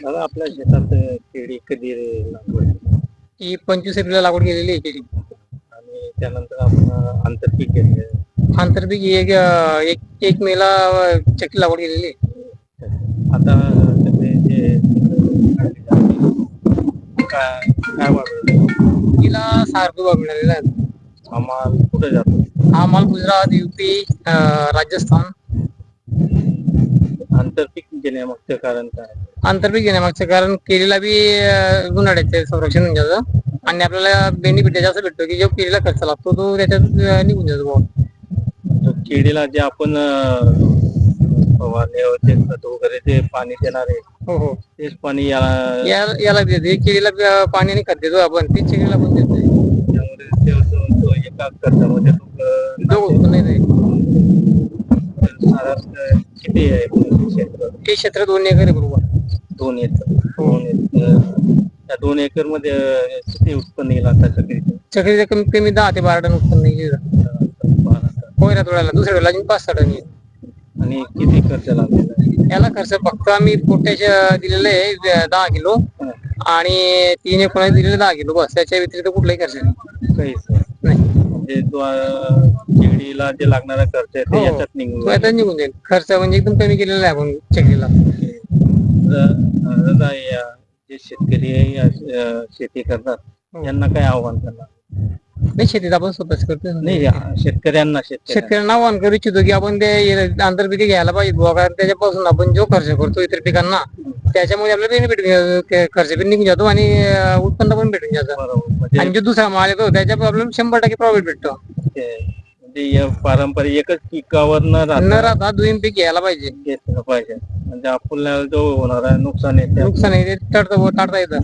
दादा आपल्या शेतात केळी कधी लागवड ही पंचवीस एप्रिलला लागवड केलेली आहे केळी. आणि त्यानंतर आपण आंतरपीक घेतले आंतरपीक एक अं, एक एक मेला अं, चक्की लागवड केलेली आहे. आता त्याचे जे काय काय वाढवलं? तिला सहा रुपये भाव मिळालेला आहे. हा माल कुठे जातो? हा माल गुजरात युपी राजस्थान. आंतरपीक घेण्यामागचं कारण काय आंतरपीक घेण्यामागचं कारण केळीला बी अं, उन्हाळ्याचे संरक्षण होऊन जातं आणि आपल्याला बेनिफिट त्याचा भेटतो की जो केळीला खर्च लागतो तो त्याच्यात अं, निघून जातो तो केळीला जे आपण अं, फवारणी वगैरे खत वगैरे ते पाणी देणार आहे हो हो. तेच पाणी याला या- याला बी देते. केळीला बी, अं, पाणी आणि खत देतो आपण. ते केळीला पण देतोय त्यामुळे ते तो- तो एका खर्चामध्ये तो, अं, दोघं उत्पन्न येते साधारण किती आहे? क्षेत्र हे क्षेत्र दोन एकर आहे बरोबर. दोन एकर. दोन एकर. त्या दोन एकरमध्ये किती उत्पन्न येईल आता सगळी चक्रीचं कमीत कमी दहा ते बारा टन उत्पन्न येईल. पहिल्या तोड्याला दुसऱ्या वेळेला अजून पाच सहा टन येईल. आणि किती खर्च लागलेला आहे याला खर्च फक्त आम्ही पोट्याचे दिलेले आहे दहा किलो. आणि तीन एकोणास दिलेले दहा किलो बस. त्याच्या व्यतिरिक्त कुठलाही खर्च नाही. काहीच नाही. नाही. म्हणजे अं, केळीला जे लागणारा खर्च आहे ते हो. याच्यात निघून तो जाईल. आता निघून जाईल. खर्च म्हणजे एकदम कमी केलेला आहे आपण चक्रीला या जे शेतकरी आहे, या, अं, शेती करतात यांना काय आव्हान करणार? नाही शेतीत आपण स्वतःच करतो नाही या शेतकऱ्यांना शेतकऱ्यांना. शेतकऱ्यांना आव्हान करू इच्छितो की आपण ते आंतरपिके घ्यायला पाहिजे. बुवा कारण त्याच्यापासून आपण जो खर्च करतो इतर पिकांना त्याच्यामुळे आपल्याला बेनिफिट खर्च पण निघून जातो आणि अं, उत्पन्न पण भेटून जातं. बरोबर. म्हणजे आणि जो दुसरा माल येतो त्याच्या आपल्याला शंभर टक्के प्रॉफिट भेटतो. ते- म्हणजे या पारंपरिक एकच पिकावर न न राहता राहता दोन पीक घ्यायला पाहिजे. घेतलं पाहिजे. म्हणजे आपल्याला जो होणारा नुकसान आहे त्या नुकसान आहे ते टाळता टाळता येतं.